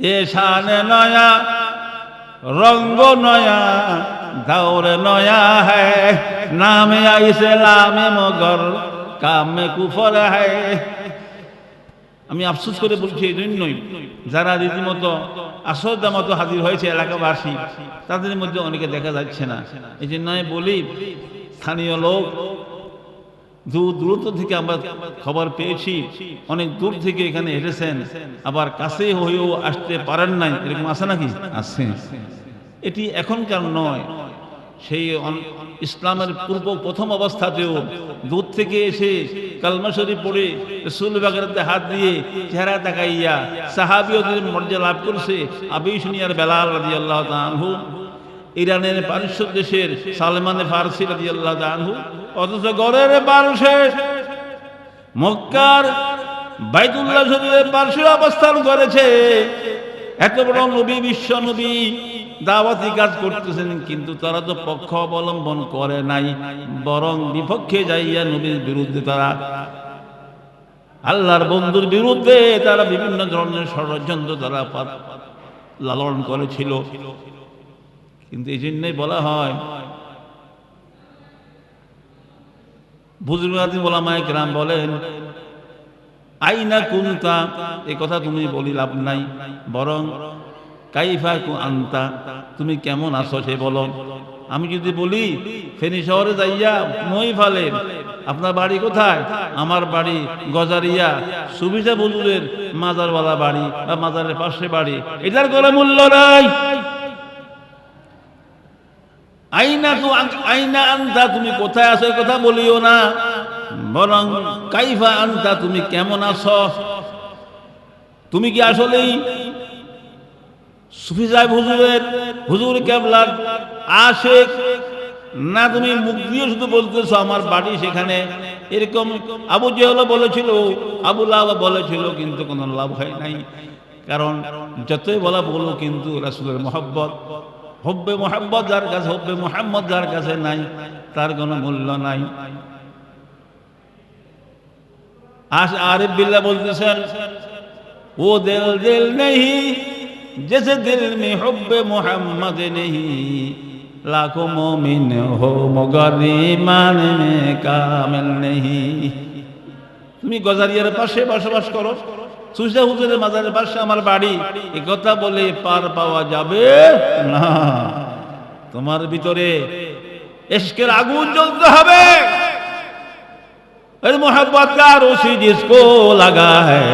এ শানে নয়া, রঙ্গ নয়া দৌড় নয়া হ্যায় নামে লামে মগর, কামে কুফর হ্যায় আমি আফসোস করে বলছি, এই জন্যই যারা রীতিমতো আসরদা মতো হাজির হয়েছে এলাকাবাসী, তাদের মধ্যে অনেকে দেখা যাচ্ছে না। এই জন্য আমি বলি, স্থানীয় লোক দূর, দূরত্ব থেকে আমরা খবর পেয়েছি। অনেক দূর থেকে এখানে এসেছেন। আবার কাছে হয়েও আসতে পারেন নাই। এরকম আছে নাকি? আছে। এটি এখনকার নয়। সেই ইসলামের পূর্ব প্রথম অবস্থাতেও দূর থেকে এসে কালমাশরী পড়ে রসুল বাগরাতে হাত দিয়ে চেহারা তাকাইয়া সাহাবিয়দের মর্যাদা লাভ করছে আবি শুনিয়ার বেলাল রাজি আল্লাহ ইরানের পারস্য দেশের সালমানে ফারসি রাজি আল্লাহ অথচ গড়ের পারস্যে মক্কার বাইতুল্লাহ শরীফের পার্শ্বে অবস্থান করেছে। এত বড় নবী, বিশ্ব নবী দাওয়াতি কাজ করতেছেন, কিন্তু তারা তো পক্ষ অবলম্বন করে নাই, বরং বিপক্ষে যাইয়া নবীর বিরুদ্ধে তারা, আল্লাহর বন্ধুর বিরুদ্ধে তারা বিভিন্ন ধরনের ষড়যন্ত্র তারা লালন করেছিল। কিন্তু এই জন্যই বলা হয় বুজুর্গাদি ওলামায় গ্রাম বলেন, আইনা কুন্তা, এ কথা তুমি বলি লাভ নাই, বরং কাইফা কু আন্তা, তুমি কেমন আছো সে বলো। আমি যদি বলি, ফেনী শহরে যাইয়া মই ফালে, আপনার বাড়ি কোথায়? আমার বাড়ি গজারিয়া, সুবিধা বলুরের মাজারওয়ালা বাড়ি বা মাজারের পাশে বাড়ি। এটার কোনো মূল্য নাই। আইনা তু আইনা আনতা, তুমি কোথায় আছো কথা বলিও না। বরং কাইফা আনতা, তুমি কেমন আছো? তুমি কি আসলেই সুফি সাহেব হুজুরের হুজুর কেবলার আশেক? না তুমি মুখ দিয়ে শুধু বলতেছো আমার বাড়ি সেখানে? এরকম আবু জেহল বলেছিল, আবু লাভ বলেছিল, কিন্তু কোনো লাভ হয় নাই। কারণ যতই বলা বলো কিন্তু রাসুলের মোহাব্বত হব্বে মোহাম্মদ যার কাছে, হব্বে মোহাম্মদ যার কাছে নাই, তার কোনো মূল্য নাই। আস আরিফ বিল্লা বলতেছেন, ও দিল দিল নেই জেসে দিল মে হব্বে মোহাম্মদ নেই লাখো মমিন হো মগরি মানে কামেল নেই তুমি গজারিয়ার পাশে বসবাস করো। সুজা হুজুরের মাজারের পাশে আমার বাড়ি এ কথা বলে পার পাওয়া যাবে না তোমার ভিতরে এসকের আগুন জ্বলতে হবে अरे मोहब्बत का रोसी जिसको लगा है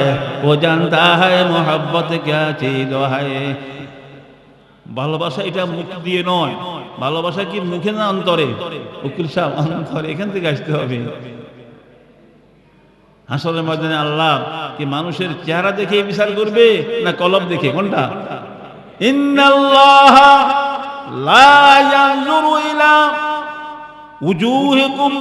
वो जानता है मोहब्बत क्या चीज है ভালোবাসা এটা মুখ দিয়ে নয় ভালোবাসা কি মুখে না অন্তরে উকিল সাহেব অন্তরে এখান থেকে আসতে হবে হাসরের ময়দানে আল্লাহ কি মানুষের চেহারা দেখে বিচার করবে না কলব দেখে? কোনটা? ইন্নাল্লাহ লা ইয়ানজুরু ইলা উজুহিকুম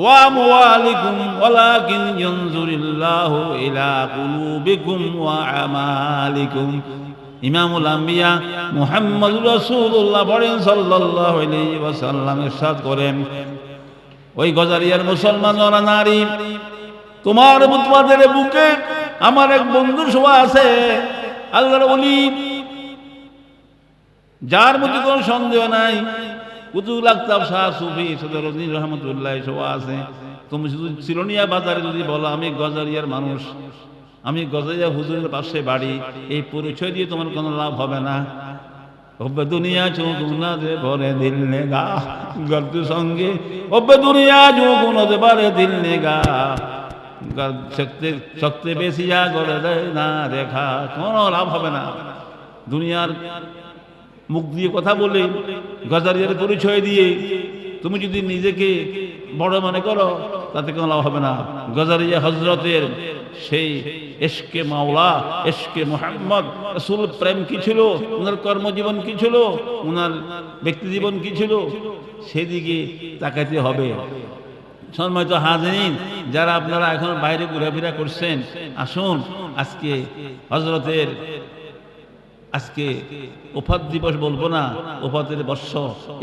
ওয়া আমওয়ালিকুম, ওয়ালাকিন ইয়ানজুরিল্লাহু ইলা কুলুবিকুম ওয়া আমালিকুম। ইমামুল আম্বিয়া মুহাম্মদুর রাসূলুল্লাহ বলেন, সাল্লাল্লাহু আলাইহি ওয়াসাল্লাম ইরশাদ করেন, ওই গজারিয়ার মুসলমান ওরা নারী তোমার তোমাদের বুকে আমার এক বন্ধু শোয়া আছে, আল্লাহর অলি যার মধ্যে কোনো সন্দেহ নাই। কুতুল আক্তাব শাহ সুফি সদর রহমতুল্লাহ শোয়া আছে। তুমি শুধু চিরনিয়া বাজারে যদি বলো, আমি গজারিয়ার মানুষ। আমি গজারিয়া হুজুরের পাশে বাড়ি। এই পরিচয় দিয়ে তোমার কোনো লাভ হবে না। ওবে দুনিয়া দে ভরে দিল নেগা গর্দ সঙ্গে, ওবে দুনিয়া চৌকুনা দে ভরে দিল নেগা শক্তি শক্তি বেশিয়া গড়ে দেয় না দেখা, কোনো লাভ হবে না। দুনিয়ার মুখ দিয়ে কথা বলে, গজারিয়ার পরিচয় দিয়ে তুমি যদি নিজেকে বড় মনে করো, তাতে কোনো লাভ হবে না। গজারিয়া হজরতের সেই এসকে মাওলা এসকে মোহাম্মদ, রসুল প্রেম কি ছিল? ওনার কর্মজীবন কি ছিল? ওনার ব্যক্তি জীবন কি ছিল? সেদিকে তাকাতে হবে। সম্মানিত হাজরিন, যারা আপনারা এখন বাইরে ঘোরাফেরা করছেন, আসুন আজকে হজরতের আজকে ওফাত দিবস বলব না, ওফাতের বর্ষ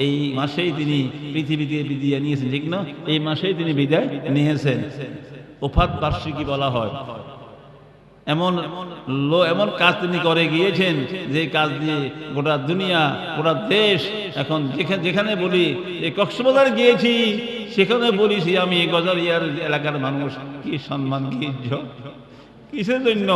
এই মাসেই তিনি পৃথিবীতে বিদায় নিয়েছেন, ঠিক না? এই মাসেই তিনি বিদায় নিয়েছেন। ওফাত বার্ষিকী বলা হয়। এমন এমন কাজ তিনি করে গিয়েছেন যে কাজ দিয়ে গোটা দুনিয়া, গোটা দেশ এখন যেখানে বলি কক্সবাজার গিয়েছি, সেখানে বলিছি আমি গজারিয়ার এলাকার মানুষ, কি সম্মান, কি কিসের জন্য?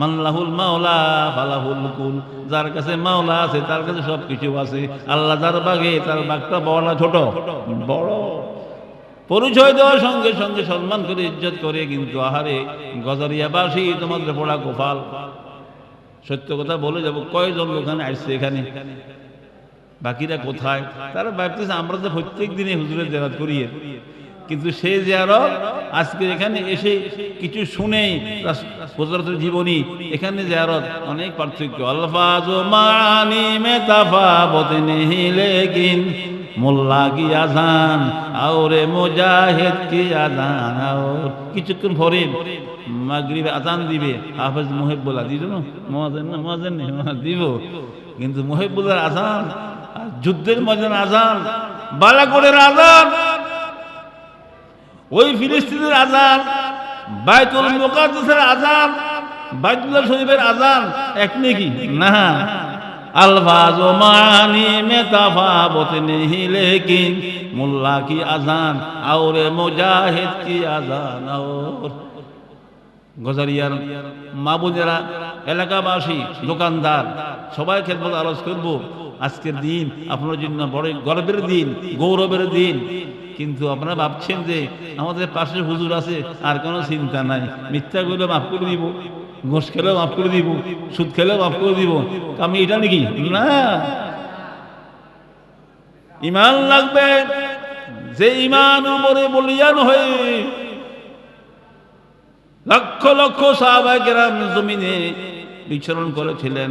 মাল্লাহুল মাওলা, ফালাহুল কুল যার কাছে মাওলা আছে, তার কাছে সব কিছু আছে। আল্লাহ যার বাগে, তার বাঘটা বড় না ছোট? বড়। পরিচয় দেওয়ার সঙ্গে সঙ্গে সম্মান করে ইজ্জত করে, কিন্তু আহারে গজারিয়াবাসী তোমাদের পড়া গোপাল। সত্য কথা বলে যাব, কয়জন ওখানে আসছে এখানে? বাকিরা কোথায়? তারা ভাবতেছে, আমরা তো প্রত্যেক দিনে হুজুরের জেরাত করিয়ে কিন্তু সে জিয়ারত আজকে এখানে এসে কিছু হজরতের জীবনী, এখানে জিয়ারত অনেক পার্থক্য। আলফাজ মানি মে তাফাবত নেহি লেকিন মোল্লা কি আজান? আওরে মুজাহিদ কি আজান? আওর কিছুক্ষণ পরে মাগরিবে আজান দিবে। হাফেজ মুহিবুল্লাহ দিল না? মহাজেন না? মহাজেন দিব। কিন্তু মুহিবুল্লাহর আজান যুদ্ধের মজার আজান, বালাকোটের আজান, ওই ফিলিস্তিনের আজান, বাইতুল মুকাদ্দাসের আজান, বাইতুল্লাহ শরীফের আজান, এক নাকি? না। আলফাজ ও মানি মে তাফাবত নেহি লেকিন মুল্লা কি আজান, আওরে মুজাহিদ কি আজান, আওর। গজারিয়ার মাবুদেরা, এলাকাবাসী, দোকানদার, সবাই খেদমত আলোচ করব, আজকের দিন আপনার জন্য বড় গর্বের দিন, গৌরবের দিন। কিন্তু আপনারা ভাবছেন যে আমাদের পাশে হুজুর আছে, আর কোনো চিন্তা নাই মিথ্যা করলে মাফ করে দিব। ঘোষ খেলেও মাফ করে দিব, সুদ খেলেও মাফ করে দিব। আমি এটা নাকি? না। ইমান লাগবে। যে ইমান উপরে বলিয়ান হয়ে লক্ষ লক্ষ সাহাবাই কেরাম জমিনে বিচরণ করেছিলেন।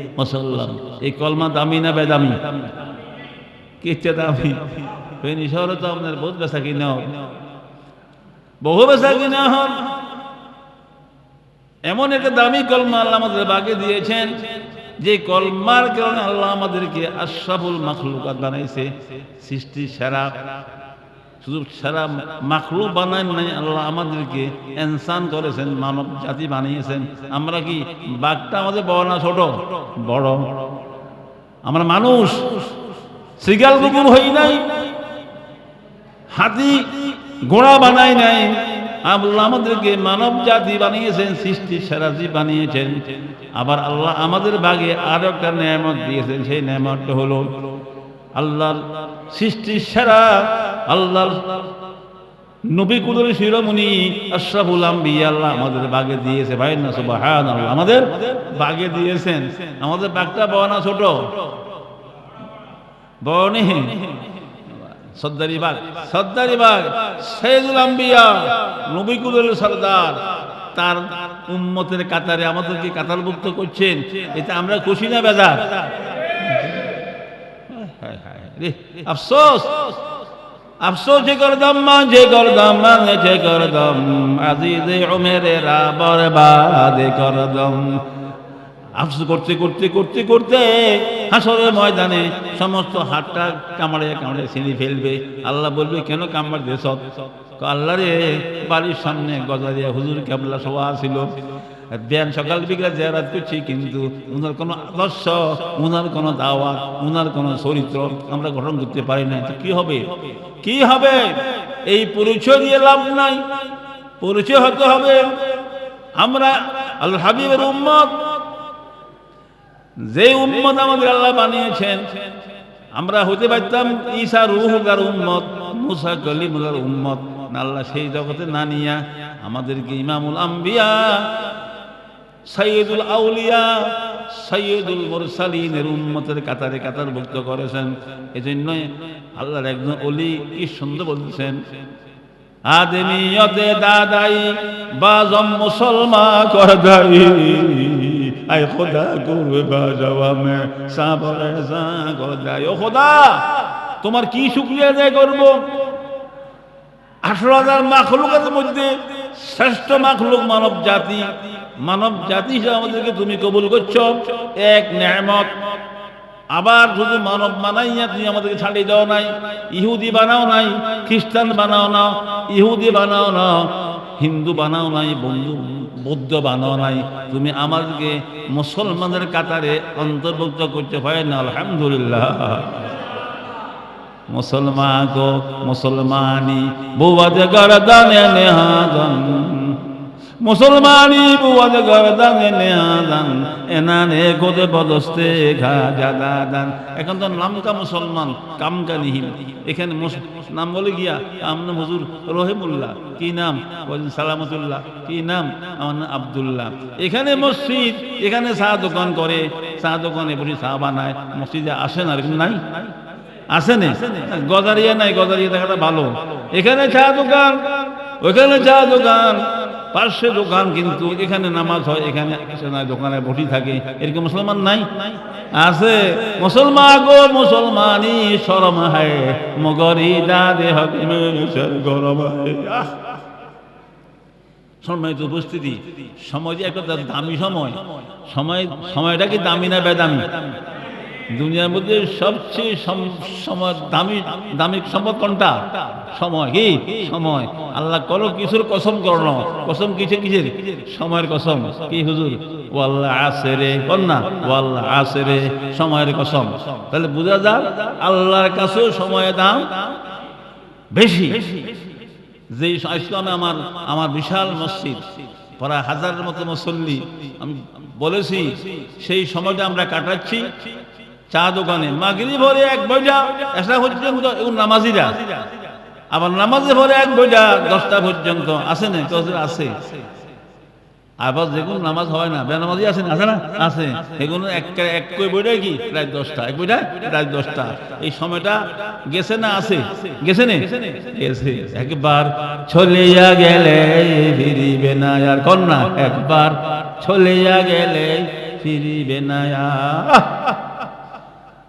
ওয়াসাল্লাম এই কলমা দামি না বেদামি? কিচ্ছে দামি? ফেনি শহরে তো আপনার বহুত বেচা কিনা হয় বহু বেচা কিনা হন এমন একটা দামি কলমা আল্লাহ আমাদের বাগে দিয়েছেন, যে কলমার কারণে আল্লাহ আমাদেরকে আশরাফুল মাখলুকাত বানাইছে সৃষ্টি সেরা। শুধু সারা মাখলু বানান নাই, আল্লাহ আমাদেরকে ইনসান করেছেন, মানব জাতি বানিয়েছেন। আমরা কি বাঘটা আমাদের বড় না ছোট? বড়। আমরা মানুষ। শ্রীগাল কুকুর হই নাই। হাতি ঘোড়া বানাই নাই। আল্লাহ আমাদেরকে মানব জাতি বানিয়েছেন, সৃষ্টি সেরাজি বানিয়েছেন। আবার আল্লাহ আমাদের বাগে আরও একটা নিয়ামত দিয়েছেন, সেই নিয়ামতটা হলো আল্লাহর সৃষ্টি সেরা আল্লাহর নবী কুদুর শিরোমণি আশরাফুল আম্বিয়া আল্লাহ আমাদের বাগে দিয়েছে, ভাই না? সুবহান আল্লাহ আমাদের বাগে দিয়েছেন। আমাদের বাগটা বড় না ছোট? বড় নেই। সর্দারি বাগ। সর্দারি বাগ। সৈয়দুল আম্বিয়া, নবী কুদুল সর্দার। তার উম্মতের কাতারে আমাদেরকে কাতারভুক্ত করছেন। এতে আমরা খুশি না, বেজার? আফসোস! আফসোস করদম যে করদম যে করদম আজিজ উমেরেরা বরবাদ করদম আফসোস করতে করতে করতে করতে হাসরের ময়দানে সমস্ত হাতটা কামড়ে কামড়ে ছিঁড়ে ফেলবে। আল্লাহ বলবে, কেন কামড় দেশ আল্লাহ রে, বাড়ির সামনে গজারিয়া হুজুর কেবলা সভা ছিল। ব্যান সকাল বিকাল জেরাত করছি, কিন্তু ওনার কোনো আদর্শ ওনার কোনো দাওয়াত ওনার কোনো চরিত্র আমরা গঠন করতে পারি না কি হবে? কি হবে? এই পরিচয় দিয়ে লাভ নাই। পরিচয় হতে হবে আমরা আল্লাহ হাবিবের উম্মত। যে উম্মত আমাদের আল্লাহ বানিয়েছেন, আমরা হতে পারতাম ঈসা রুহুদার উম্মত, মুসা কলিমুলার উম্মত। আল্লাহ সেই জগতে না নিয়া আমাদেরকে ইমামুল আম্বিয়া সৈয়দুল আউলিয়া সৈয়দুল মুরসালিনের উম্মতের কাতারে কাতার ভুক্ত করেছেন। এজন্যই আল্লাহর একজন অলি কি সুন্দর বলছেন, আদমিয়তে দাদাই, বাজম মুসলমা করদাই। আয় খোদা করবে বাজাওয়া মে সাবর এসা খোদায় ও খোদা, তোমার কি শুক্রিয়া আদায় করব? আঠারো হাজার মাখলুকের মধ্যে শ্রেষ্ঠ মাখলুক মানব জাতি। মানব জাতি হিসেবে আমাদেরকে তুমি কবুল করছ। এক নেমত আবার শুধু মানব বানাইয়া তুমি আমাদেরকে ছাড়িয়ে দাও নাই। ইহুদি বানাও নাই, খ্রিস্টান বানাও না ইহুদি বানাও না হিন্দু বানাও নাই, বন্ধু, বৌদ্ধ বানাও নাই। তুমি আমাদেরকে মুসলমানের কাতারে অন্তর্ভুক্ত করতে হয় না, আলহামদুলিল্লাহ। মুসলমান গো, মুসলমানি বুয়াদ গরদানে নেহাদন মুসলমানি বুয়াদ গরদানে নেহাদন এনানে গোদে বদস্তে ঘা জাদাদান। এখন তো নামকা মুসলমান কামকা নিহিম এখানে নাম বলে গিয়া, আমনা হুজুর রহিমুল্লাহ, কি নাম? বলেন সালামতুল্লাহ, কি নাম? আমার নাম আব্দুল্লাহ। এখানে মসজিদ, এখানে চা দোকান করে চা দোকানে বসে চা বানায়, মসজিদে আসেন আর নাই? আছে নে? গজারিয়া নাই, গজারিয়া দেখাটা ভালো। এখানে চা দোকান ওইখানে চা দোকান পার্শ্বে দোকান কিন্তু এখানে নামাজ হয়, এখানে দোকানে বসি থাকে। এরকম মুসলমান নাই? আছে। মুসলমান গো মুসলমানি শরম হায়। মগরি দাদে গরম উপস্থিতি, সময় যে একটা দামি সময়। সময়, সময়টা কি দামি না বেদামি? দুনিয়ার মধ্যে সবচেয়ে সম- সময় দামি দামি সম্পদ কোনটা? সময়। কি? সময়। আল্লাহ করো কিছুর কসম করল কসম কিসে কিসের? সময়ের কসম। কি হুজুর? ও আল্লাহ আছে রে কন্যা ও আল্লাহ আছে রে সময়ের কসম। তাহলে বোঝা যাক, আল্লাহর কাছেও সময়ের দাম বেশি। যে ইসলামে আমার আমার বিশাল মসজিদ, প্রায় হাজারের মতো মুসল্লি, আমি বলেছি, সেই সময়টা আমরা কাটাচ্ছি। চা দোকানে। মাগরি ভরে এক বইটা এসা পর্যন্ত নামাজিরা। আবার নামাজে ভরে এক বইটা দশটা পর্যন্ত। আছে না আছে আবার যেগুলো নামাজ হয় না, বেনামাজি আছে না? আছে না? আছে। এগুলো এক এক কই বইটা কি? রাত দশটা। এক বইটা? রাত দশটা। এই সময়টা গেছে না আছে? গেছে নে? গেছে। একবার চলিয়া গেলে ফিরিবে না আর কন্যা একবার চলিয়া গেলে ফিরিবে না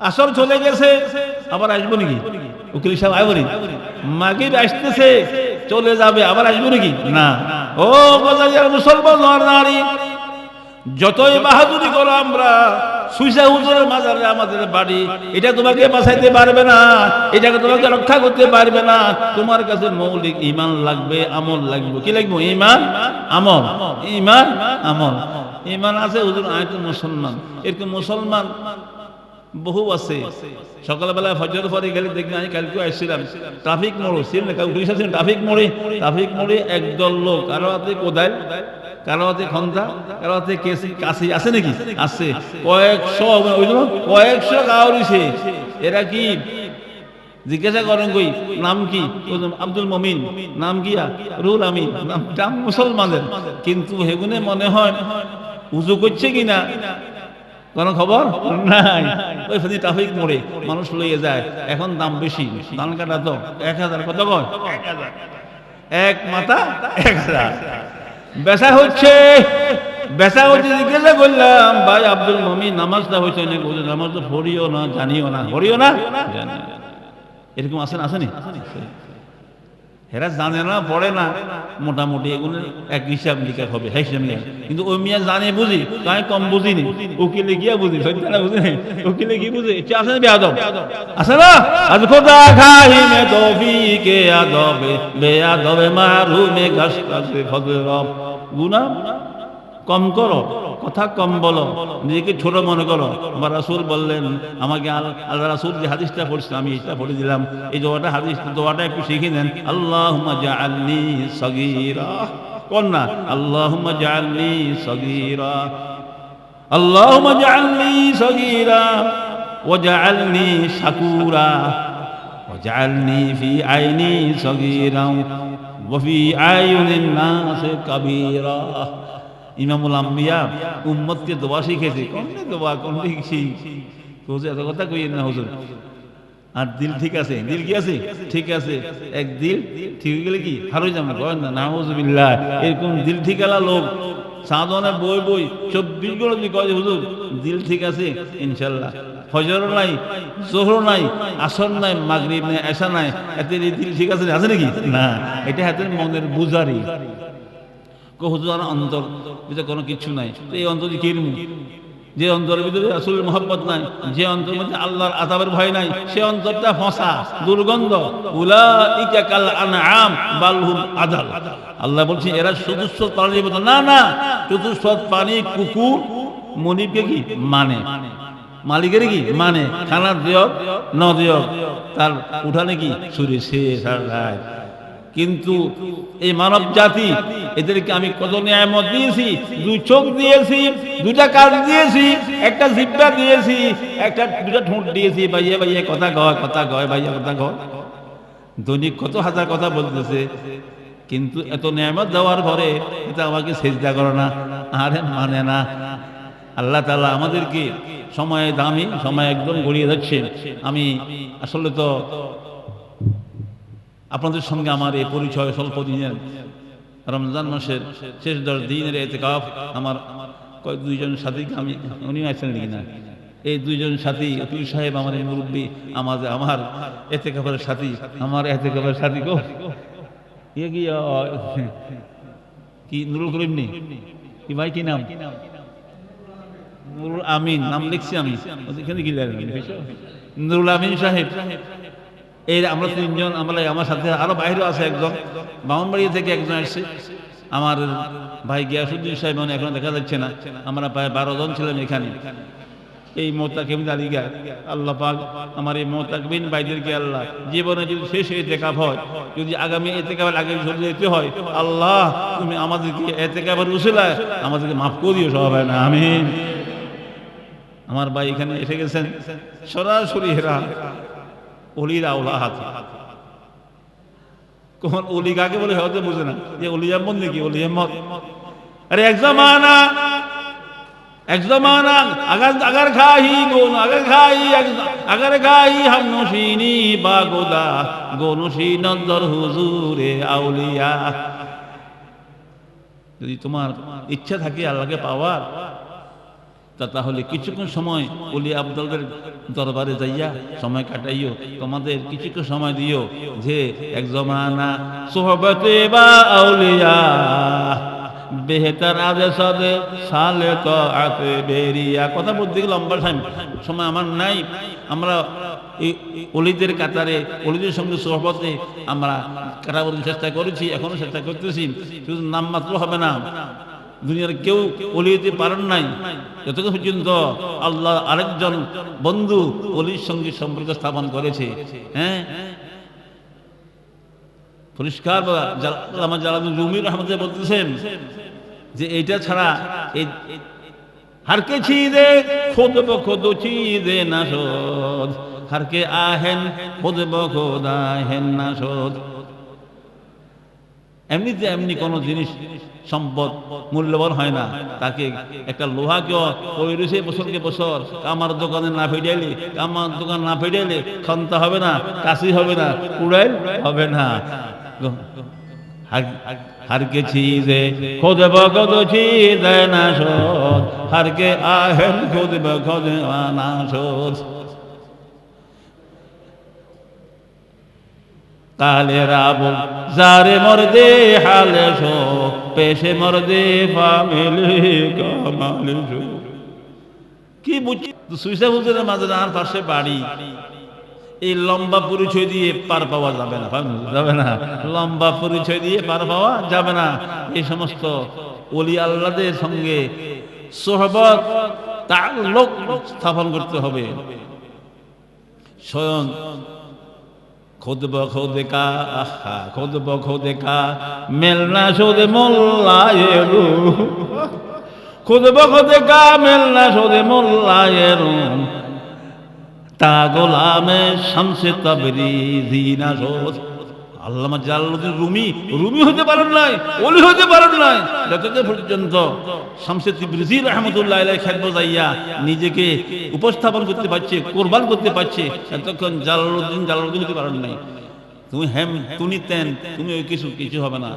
আসর চলে গেছে, আবার আসব নাকি? উকিল সাহেব আইব নি মাগির আসতেছে, চলে যাবে, আবার আসব নাকি? না। ও মুসলমান নর, যতই বাহাদুরি করো আমরা, সুইসা হুজুরের মাজারে আমাদের বাড়ি, এটা তোমাকে বাঁচাইতে পারবে না, এটাকে তোমাকে রক্ষা করতে পারবে না। তোমার কাছে মৌলিক ইমান লাগবে, আমল লাগবে। কি লাগবে? ইমান, আমল। ইমান আমল। ইমান আছে হুজুর আমি তো মুসলমান এরকম মুসলমান বহু আছে। সকালবেলা ফজর পরে গেলে দেখবেন আমি কালকে আসছিলাম। ট্রাফিক মোড় ছিল না উঠে এসেছেন ট্রাফিক মোড়ে। ট্রাফিক মোড়ে একদল লোক, কারও হাতে কোদাল, কারও হাতে খন্তা কারও হাতে কেসি, কাশি, আছে নাকি? আছে। কয়েকশো জন্য কয়েকশো কাউরিছে। এরা কি? জিজ্ঞাসা করেন কই, নাম কি? আব্দুল মমিন। নাম কিয়া রুল আমিন। নাম মুসলমানের কিন্তু হেগুনে মনে হয়, উজু করছে কিনা? কোন খবর? নাই। ওই ফাঁদি ট্রাফিক মোড়ে মানুষ লইয়ে যায়, এখন দাম বেশি। ধান কাটা তো এক হাজার, কত কয়? এক মাথা, এক হাজার। বেচা হচ্ছে। বেচা হচ্ছে জিজ্ঞাসা করলাম ভাই আব্দুল মমি নামাজটা হয়েছে নাকি? বলছে, নামাজ তো পড়িও না, জানিও না। পড়িও না। এরকম আছে না আসেনি হেরা জানে না, পড়ে না। মোটামুটি এগুলো এক হিসাব লিখা হবে হিসাব লিখা। কিন্তু ওই মিয়া জানে, বুঝি। তাই কম বুঝিনি। উকিলে গিয়া বুঝি, সত্যি বুঝিনি? উকিলে কি বুঝি ইচ্ছা আছে না বেয়াদব? আছে না? আজ খোদা খাহি মে তৌফিকে আদবে, বেয়াদবে মারুমে গাছ কাছে ফজরব গুনাহ কম করো। কথা কম বলো নিজেকে ছোট মনে করো আমার রাসুল বললেন আমাকে আল- আল্লাহ রাসুল যে হাদিসটা পড়ছিল আমি এটা পড়ে দিলাম এই দোয়াটা হাদিস দোয়াটা একটু শিখে নেন আল্লাহ জাআলনি সগীরা কোন না আল্লাহ জাআলনি সগীরা اللهم اجعلني صغيرا واجعلني شكورا واجعلني في عيني صغيرا وفي أعين الناس كبيرا ইমামুল আম্বিয়া উম্মতকে দোয়া শিখেছে। কোনটা দোয়া কোনটা শিখ হুজুর এত কথা কই না হুজুর। আর দিল ঠিক আছে? দিল কি আছে? ঠিক আছে। এক দিল ঠিক গেলে কি? হারো যাবে করেন না, নাউজুবিল্লাহ, এরকম দিল ঠিকালা লোক। সাধনে বই বই, চব্বিশ ঘণ্টা যদি কয় হুজুর, দিল ঠিক আছে? ইনশাল্লাহ। ফজর নাই জোহর নাই, আসর নাই, মাগরিব নাই এসা নাই। এতে দিল ঠিক আছে আছে নাকি? না। এটা হাতের মনের বুঝারি। হুজুর অন্তর। ভিতরে কোনো কিছু নাই। এই অন্তর কিরমু যে অন্তরের ভিতরে আসলে মোহব্বত নাই, যে অন্তরের মধ্যে আল্লাহর আজাবের ভয় নাই, সে অন্তরটা ফসা, দুর্গন্ধ। উলা আনআম বালহুম আদাল আল্লাহ বলছে, এরা চতুষ্প প্রাণীর মতো না না চতুষ্প প্রাণী কুকুর মনিবকে কি? মানে। মালিকের কি? মানে। খানার দিয়ক ন দিয়ক তার উঠানে কি? সুরে শেষ আর রায় কিন্তু এই মানব জাতি, এদেরকে আমি কত নিয়ামত দিয়েছি, দুই চোখ দিয়েছি দুটা কাজ দিয়েছি, একটা জিব্বা দিয়েছি, একটা দুটা ঠোঁট দিয়েছি, ভাইয়া ভাইয়া, কথা কয় কথা কয় ভাইয়া, কথা কয় দৈনিক কত হাজার কথা বলতেছে, কিন্তু এত নিয়ামত দেওয়ার পরে এটা আমাকে সেজদা করে না, আরে মানে না। আল্লাহ তালা আমাদেরকে সময়ে দামি, সময় একদম গড়িয়ে যাচ্ছে আমি আসলে তো আপনাদের সঙ্গে আমার এই পরিচয় স্বল্প দিনের রমজান মাসের শেষ দশ দিনের এতে কাপ আমার দুইজন সাথীকে আমি উনি আছেন না? এই দুইজন সাথী অতুল সাহেব আমার এই মুরব্বী আমাদের আমার এতে কাপের সাথী, আমার এতে কাপের সাথী গো। ইয়ে কি কি নুরুল করিম নি? কি ভাই, কি নাম? নুরুল আমিন, নাম লিখছি আমি। এখানে কি? নুরুল আমিন সাহেব। এই আমরা তিনজন, আমরা আমার সাথে, আরও বাইরেও আছে একজন। বামনবাড়ি থেকে একজন আসছে। আমার ভাই গিয়াসুদ্দিন সাহেব মানে এখন দেখা যাচ্ছে না। আমরা প্রায় বারো জন ছিলাম এখানে। এই মোতাকিবিন আলিগা আল্লাহ পাক আমার এই মোতাকিবিন ভাইদেরকে আল্লাহ জীবনে যদি শেষ এতেকাপ হয়, যদি আগামী এতেকাপের আগে চলে যেতে হয়, আল্লাহ তুমি আমাদেরকে এতেকাপের উসিলায় আমাদেরকে মাফ করে দিও সবাই না। আমিন। আমার ভাই এখানে এসে গেছেন। সরাসরি হেরা। অলির আওলা হাতে। কোন অলি কাকে বলে হয়তো বুঝে না? যে অলি আহমদ নাকি? অলি আহমদ। আরে এক জামানা এক জামানা আগার আগার খাহি গোন আগার খাহি আগার খাহি হাম নসিনি বা গোদা গোনসি নন্দর হুজুরে আউলিয়া। যদি তোমার ইচ্ছা থাকে আল্লাহকে পাওয়ার তা তাহলে কিছুক্ষণ সময় অলি আবদলের দরবারে যাইয়া সময় কাটাইও। তোমাদের কিছুক্ষণ সময় দিও যে এক জমানা সোহবতে বা আউলিয়া, বেহতার আদে সাদে সালে তো আতে বেরিয়া। কথা বলতে গেলে লম্বা টাইম সময় আমার নাই। আমরা অলিদের কাতারে অলিদের সঙ্গে সোহবতে আমরা কাটাবার চেষ্টা করেছি, এখনও চেষ্টা করতেছি। শুধু নাম মাত্র হবে না। দুনিয়ার কেউ অলিতে পারেন নাই। যতক্ষণ পর্যন্ত আল্লাহ আরেকজন বন্ধু অলির সঙ্গে সম্পর্ক স্থাপন করেছে। হ্যাঁ? পরিষ্কার আমার বলতেছেন যে এইটা ছাড়া এই হারকে ছিদে খোদ খোদ ছিদে না শোধ। হারকে আহেন, খোদ খোদ আহেন না শোধ। এমনিতে এমনি কোনো জিনিস সম্পদ মূল্যবান হয় না। তাকে একটা লোহাকে ওই রয়েছে বছরকে বছর আমার দোকানে না ফেটাইলে আমার দোকান না ফেটাইলে ক্ষমতা হবে না, কাশি হবে না উড়াইল হবে না। হারকে ছিজে খোদে বগদ ছিদে না শোধ। হারকে আহেন খোদে বগদ না শোধ। কালে রাবো, যারে মরদে হালে শো পেশে মরদে ফামিলি কামালে শো কি বুঝছি সুইসা হুজুরের মাঝে আর পাশে বাড়ি। এই লম্বা পরিচয় দিয়ে পার পাওয়া যাবে না যাবে না। লম্বা পরিচয় দিয়ে পার পাওয়া যাবে না। এই সমস্ত অলি আল্লাদের সঙ্গে সোহবত তার লোক স্থাপন করতে হবে। স্বয়ং खुद ब खुद का आहा खुद ब खुद का मिलना शुद्ध मोल्ला ये रूम खुद ब खुद का मिलना शुद्ध मोल्ला ये रूम ता गुलाम शमसे तबरी जीना शोध আল্লামা জালালউদ্দিন রুমি রুমি হতে পারেন নাই ওলি হতে পারেন নাই। যতদিন পর্যন্ত শামসে তিবরিজি রহমতুল্লাহ যাইয়া নিজেকে উপস্থাপন করতে পারছে, কোরবান করতে পারছে, এতক্ষণ জালালউদ্দিন জালালউদ্দিন হতে পারেন নাই। তুমি হেম তুমি তেন, তুমি ওই কিছু কিছু হবে না।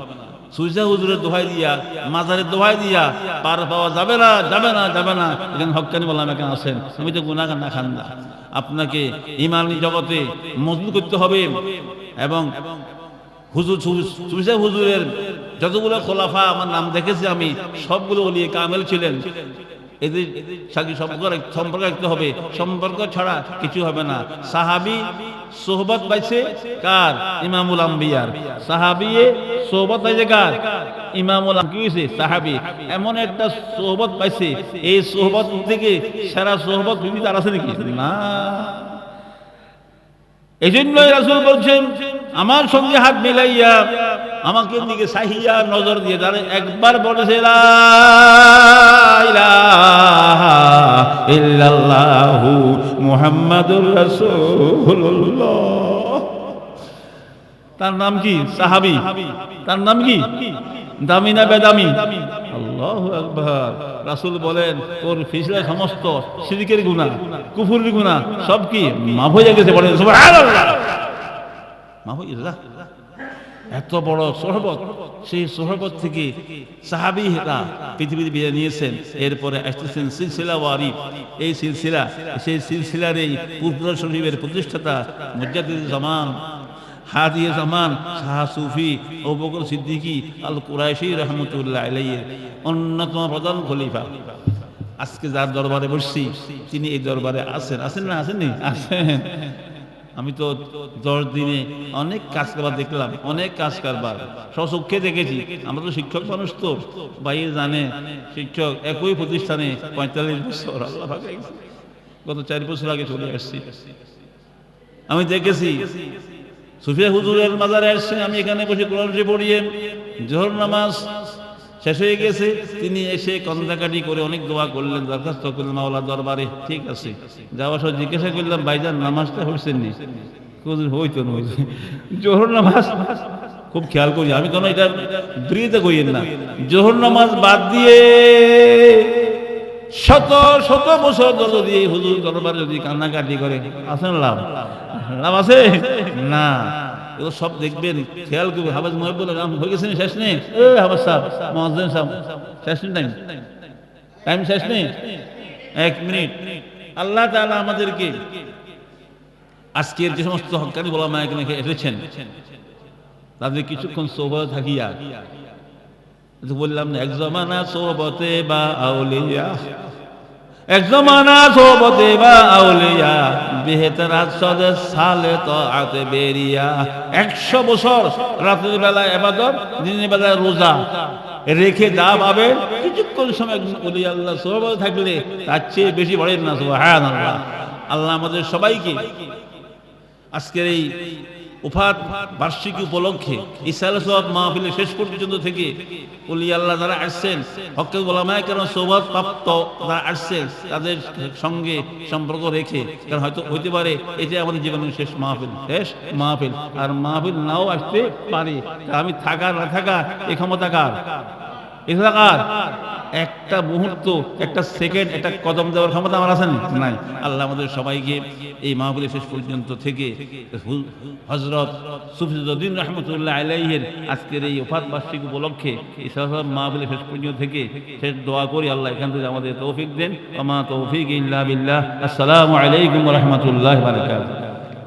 সুইসা হুজুরের দোহাই দিয়া, মাজারের দোহাই দিয়া, পার পাওয়া যাবে না যাবে না যাবে না। এখানে হকানি বললাম, এখানে আসেন। আমি তো গুণাগান না, খান না। আপনাকে ইমানি জগতে মজবুত করতে হবে। এবং হুজুরের যতগুলো খোলাফা আমার নাম দেখেছি আমি, সবগুলো অলিয়ে কামেল ছিলেন। সম্পর্ক হবে। সম্পর্ক ছাড়া কিছু হবে না। সাহাবি সোহবত পাইছে কার? ইমামুল আম্বিয়ার। সাহাবি সোহবত পাইছে কার? সাহাবি। এমন একটা সোহবত পাইছে। এই সোহবত থেকে সারা সোহবত আর আছে নাকি? না। এই জন্যই রাসুল বলছেন, আমার সঙ্গে হাত মিলাইয়া আমাকে দিকে সাহিয়া নজর দিয়ে তারা একবার বলেছে তার নাম কি? সাহাবি। তার নাম কি? দামি না বেদামি? রাসূল বলেন ওর সমস্ত সিরিকের গুনাহ, কুফুরের গুনাহ, সব কি মাফ হয়ে গেছে বলেন এত বড় সোহবত, সেই সোহবত থেকে সাহাবিরা পৃথিবীতে বিদায় নিয়েছেন। এরপরে আসতেছেন সিলসিলা ওয়ারি এই সিলসিলা, সেই সিলসিলার এই পুত্র শরীফের প্রতিষ্ঠাতা মুজাদ্দিদ জামান হাদিয়ে জামান, শাহ সুফি ও বকর সিদ্দিকী, আল কুরাইশি রহমতুল্লাহ আলাইয়ের অন্যতম প্রধান খলিফা। আজকে যার দরবারে বসছি, তিনি এই দরবারে আছেন। আছেন না আছেননি? আছেন। আমি তো দশ দিনে অনেক কাজ কারবার দেখলাম, অনেক কাজ কারবার। স্বচক্ষে দেখেছি, আমরা তো শিক্ষক মানুষ তো। বাইরে জানে, শিক্ষক একই প্রতিষ্ঠানে পঁয়তাল্লিশ বছর, আল্লাহ গত চার বছর আগে চলে আসছি। আমি দেখেছি সুফিয়া হুজুরের মাজারে আসছে আমি এখানে বসে কোরআন পড়িয়ে জোহর নামাজ শেষ হয়ে গেছে। তিনি এসে কন্দাকাটি করে অনেক দোয়া করলেন, দরখাস্ত করলেন মাওলা দরবারে। ঠিক আছে। যাওয়ার সময় জিজ্ঞাসা করলাম, ভাইজান, নামাজটা হচ্ছেন নি? হইতো না হইতো জোহর নামাজ, খুব খেয়াল করি। আমি কোনো এটা ব্রিতে কইেন না? জোহর নামাজ বাদ দিয়ে শত শত বছর যদি এই হুজুর দরবার যদি কান্নাকাটি করে, আছে না লাভ? লাভ আছে? না। এগুলো সব দেখবেন, খেয়াল করবেন। হাবাজ মহিবুল রাম হয়ে গেছেন, শেষ নেই? এ হাবাজ সাহেব, মহাজেন সাহেব, শেষ নেই টাইম টাইম শেষ নেই? এক মিনিট। আল্লাহ তাআলা আমাদেরকে আজকের যে সমস্ত হকানি বলা মায়ক এসেছেন, তাদের কিছুক্ষণ সোহবত থাকিয়া বললাম না, এক জমানা সোহবতে বা আউলিয়া। এক জমানা সোহবতে বা আউলিয়া, বেহেতর সদে সালে তো আতে বেরিয়া। একশো বছর রাতের বেলা এবাদত, দিনের বেলা রোজা। রেখে যা পাবে, কিছুক্ষণ সময় বলি আল্লাহ সোহবত থাকলে তার চেয়ে বেশি বলেন না হ্যাঁ আল্লাহ আল্লাহ আমাদের সবাইকে আজকের এই উফাত বার্ষিকী উপলক্ষে ইসাল সব মাহফিলের শেষ পর্যন্ত থেকে বলি আল্লাহ যারা আসছেন হকের গোলামায় কেন সৌভাগ প্রাপ্ত যারা আসছেন, তাদের সঙ্গে সম্পর্ক রেখে, কারণ হয়তো হইতে পারে এটাই আমাদের জীবনের শেষ মাহফিল শেষ মাহফিল, আর মাহফিল নাও আসতে পারে। আমি থাকা না থাকা এ ক্ষমতা এটা কার একটা মুহূর্ত, একটা সেকেন্ড, একটা কদম দেওয়ার ক্ষমতা আমার আছে নাই। আল্লাহ আমাদের সবাইকে এই মাহফিলের শেষ পর্যন্ত থেকে হজরত সুফিজুদ্দিন রহমতুল্লাহ আলাইহের আজকের এই ওফাত বার্ষিক উপলক্ষে সব মাহফিলের শেষ পর্যন্ত থেকে শেষ দোয়া করি। আল্লাহ এখান থেকে আমাদের তৌফিক দেন। আমা তৌফিক ইল্লা বিল্লাহ। আসসালামু আলাইকুম রহমতুল্লাহ বারকাত